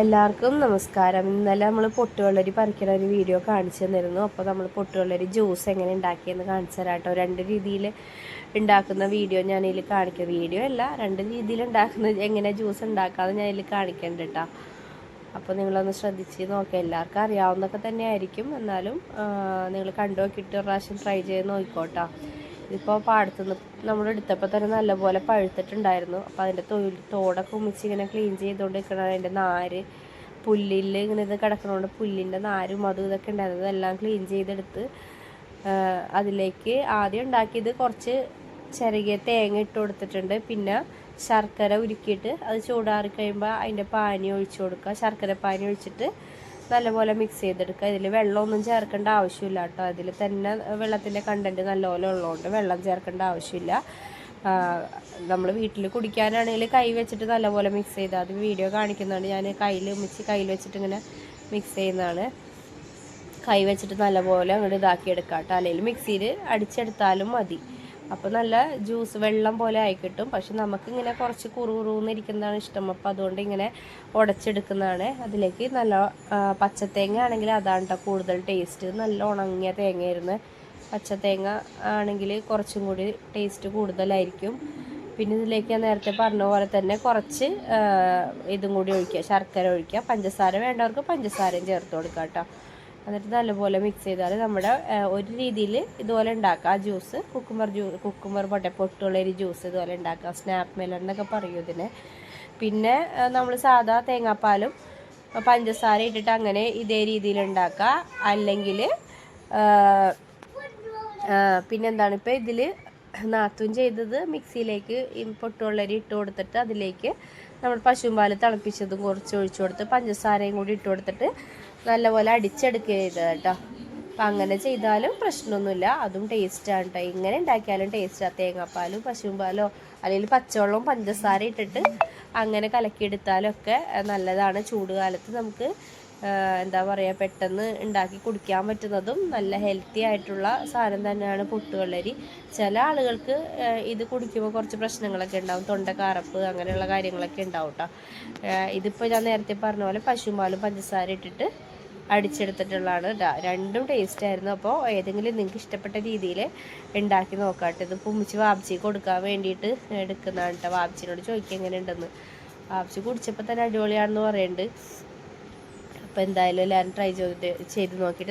എല്ലാവർക്കും നമസ്കാരം. ഇന്നലെ നമ്മൾ പൊട്ടുവെള്ളരി പറിക്കുന്ന ഒരു വീഡിയോ കാണിച്ചു തന്നിരുന്നു. അപ്പോൾ നമ്മൾ പൊട്ടുവെള്ളരി ജ്യൂസ് എങ്ങനെ ഉണ്ടാക്കിയെന്ന് കാണിച്ചു തരാം കേട്ടോ. രണ്ട് രീതിയിൽ ഉണ്ടാക്കുന്ന വീഡിയോ ഞാൻ ഇതിൽ വീഡിയോ അല്ല രണ്ട് രീതിയിൽ ഉണ്ടാക്കുന്ന എങ്ങനെ ജ്യൂസ് ഉണ്ടാക്കാമെന്ന് ഞാൻ ഇതിൽ കാണിക്കേണ്ട കേട്ടോ. അപ്പോൾ നിങ്ങളൊന്ന് ശ്രദ്ധിച്ച് നോക്കുക എല്ലാവർക്കും അറിയാവുന്നതൊക്കെ തന്നെ ആയിരിക്കും എന്നാലും നിങ്ങൾ കണ്ടു നോക്കിയിട്ട് ഒരു പ്രാവശ്യം ട്രൈ ചെയ്ത് നോക്കിക്കോട്ടോ ഇതിപ്പോൾ പാടത്ത് നമ്മൾ എടുത്തപ്പോൾ തന്നെ നല്ലപോലെ പഴുത്തിട്ടുണ്ടായിരുന്നു. അപ്പോൾ അതിന്റെ തൊഴിൽ തോടൊക്കെ ഉമ്മിച്ച് ഇങ്ങനെ ക്ലീൻ ചെയ്തുകൊണ്ട് നിൽക്കണം അതിന്റെ നാര് പുല്ലിൽ ഇങ്ങനെ ഇത് കിടക്കണോണ്ട് പുല്ലിന്റെ നാരും അതും ഇതൊക്കെ ഉണ്ടായിരുന്നു. അതെല്ലാം ക്ലീൻ ചെയ്തെടുത്ത് അതിലേക്ക് ആദ്യം ഉണ്ടാക്കിയത് കുറച്ച് ചെറിയ തേങ്ങ ഇട്ട് കൊടുത്തിട്ടുണ്ട്. പിന്നെ ശർക്കര ഉരുക്കിയിട്ട് അത് ചൂടാറി കഴിയുമ്പോൾ അതിന്റെ പാനി ഒഴിച്ചു കൊടുക്കുക. ശർക്കര പാനി ഒഴിച്ചിട്ട് നല്ലപോലെ മിക്സ് ചെയ്തെടുക്കുക. ഇതിൽ വെള്ളമൊന്നും ചേർക്കേണ്ട ആവശ്യമില്ല കേട്ടോ. അതിൽ തന്നെ വെള്ളത്തിന്റെ കണ്ടന്റ് നല്ലപോലെ ഉള്ളതുകൊണ്ട് വെള്ളം ചേർക്കേണ്ട ആവശ്യമില്ല. നമ്മൾ വീട്ടിൽ കുടിക്കാനാണെങ്കിൽ കൈ വെച്ചിട്ട് നല്ലപോലെ മിക്സ് ചെയ്താൽ അത് വീഡിയോ കാണിക്കുന്നതാണ് ഞാൻ കയ്യിൽ ഉമ്മിച്ച് കയ്യിൽ വെച്ചിട്ട് ഇങ്ങനെ മിക്സ് ചെയ്യുന്നതാണ്. കൈ വെച്ചിട്ട് നല്ലപോലെ അങ്ങോട്ട് ഇതാക്കി എടുക്കാം കേട്ടോ. അല്ലെങ്കിൽ മിക്സിയിൽ അടിച്ചെടുത്താലും മതി. അപ്പോൾ നല്ല ജ്യൂസ് വെള്ളം പോലെ ആയി കിട്ടും. പക്ഷെ നമുക്കിങ്ങനെ കുറച്ച് കുറുകുറുന്നിരിക്കുന്നതാണ് ഇഷ്ടം. അപ്പോൾ അതുകൊണ്ട് ഇങ്ങനെ ഉടച്ചെടുക്കുന്നതാണ്. അതിലേക്ക് നല്ല പച്ചത്തേങ്ങ ആണെങ്കിൽ അതാണ് കൂടുതൽ ടേസ്റ്റ് നല്ല ഉണങ്ങിയ തേങ്ങയായിരുന്നു. പച്ചത്തേങ്ങ ആണെങ്കിൽ കുറച്ചും കൂടി ടേസ്റ്റ് കൂടുതലായിരിക്കും. പിന്നെ ഇതിലേക്ക് ഞാൻ നേരത്തെ പറഞ്ഞ പോലെ തന്നെ കുറച്ച് ഇതും കൂടി ഒഴിക്കുക. ശർക്കര ഒഴിക്കുക. പഞ്ചസാര വേണ്ടവർക്ക് പഞ്ചസാരയും ചേർത്ത് കൊടുക്കാം കേട്ടോ എന്നിട്ട് നല്ലപോലെ മിക്സ് ചെയ്താൽ നമ്മുടെ ഒരു രീതിയിൽ ഇതുപോലെ ഉണ്ടാക്കാം ആ ജ്യൂസ് കുക്കുമ്പർ ജ്യൂ കുക്കുമ്പർ പൊട്ടെ പൊട്ടുള്ളൊരു ജ്യൂസ് ഇതുപോലെ ഉണ്ടാക്കാം സ്നാപ്പ് മെലൺ എന്നൊക്കെ പറയും ഇതിന്. പിന്നെ നമ്മൾ സാധാ തേങ്ങാപ്പാലും പഞ്ചസാര ഇട്ടിട്ട് അങ്ങനെ ഇതേ രീതിയിൽ ഉണ്ടാക്കുക അല്ലെങ്കിൽ പിന്നെന്താണ് ഇപ്പോൾ ഇതിൽ നാത്തും ചെയ്തത് മിക്സിയിലേക്ക് പൊട്ടുവെള്ളരി ഇട്ട് കൊടുത്തിട്ട് അതിലേക്ക് നമ്മൾ പശുമ്പാൽ തിളപ്പിച്ചതും കുറച്ച് ഒഴിച്ചു കൊടുത്ത് പഞ്ചസാരയും കൂടി ഇട്ട് കൊടുത്തിട്ട് നല്ലപോലെ അടിച്ചെടുക്കുക ചെയ്തത് കേട്ടോ. അപ്പം അങ്ങനെ ചെയ്താലും പ്രശ്നമൊന്നുമില്ല. അതും ടേസ്റ്റാണ് കേട്ടോ ഇങ്ങനെ ഉണ്ടാക്കിയാലും ടേസ്റ്റാണ് തേങ്ങാപ്പാലും പശുമ്പാലോ അല്ലെങ്കിൽ പച്ചവെള്ളവും പഞ്ചസാര ഇട്ടിട്ട് അങ്ങനെ കലക്കിയെടുത്താലും ഒക്കെ ഏഹ്, നല്ലതാണ്. ചൂടുകാലത്ത് നമുക്ക് എന്താ പറയുക പെട്ടെന്ന് ഉണ്ടാക്കി കുടിക്കാൻ പറ്റുന്നതും നല്ല ഹെൽത്തി ആയിട്ടുള്ള സാധനം തന്നെയാണ് പുട്ടുവെള്ളരി. ചില ആളുകൾക്ക് ഇത് കുടിക്കുമ്പോൾ കുറച്ച് പ്രശ്നങ്ങളൊക്കെ ഉണ്ടാവും. തൊണ്ട കാറപ്പ് അങ്ങനെയുള്ള കാര്യങ്ങളൊക്കെ ഉണ്ടാവും കേട്ടോ ഇതിപ്പോൾ ഞാൻ നേരത്തെ പറഞ്ഞ പോലെ പശുമാലും പഞ്ചസാര ഇട്ടിട്ട് അടിച്ചെടുത്തിട്ടുള്ളതാണ് രണ്ടും ടേസ്റ്റ് ആയിരുന്നു. അപ്പോൾ ഏതെങ്കിലും നിങ്ങൾക്ക് ഇഷ്ടപ്പെട്ട രീതിയിൽ ഉണ്ടാക്കി നോക്കാട്ടെ ഇത് പുമ്മിച്ച് വാപ്ചി കൊടുക്കാൻ വേണ്ടിയിട്ട് എടുക്കുന്നതാണ് കേട്ടോ വാപ്ചിനോട് ചോദിക്കുക എങ്ങനെ ഉണ്ടെന്ന് വാപ്ചി കുടിച്ചപ്പോൾ തന്നെ അടിപൊളിയാണെന്ന് പറയുന്നുണ്ട് അപ്പോൾ എന്തായാലും എല്ലാവരും ട്രൈ ചെയ്ത് ചെയ്ത് നോക്കിയിട്ട്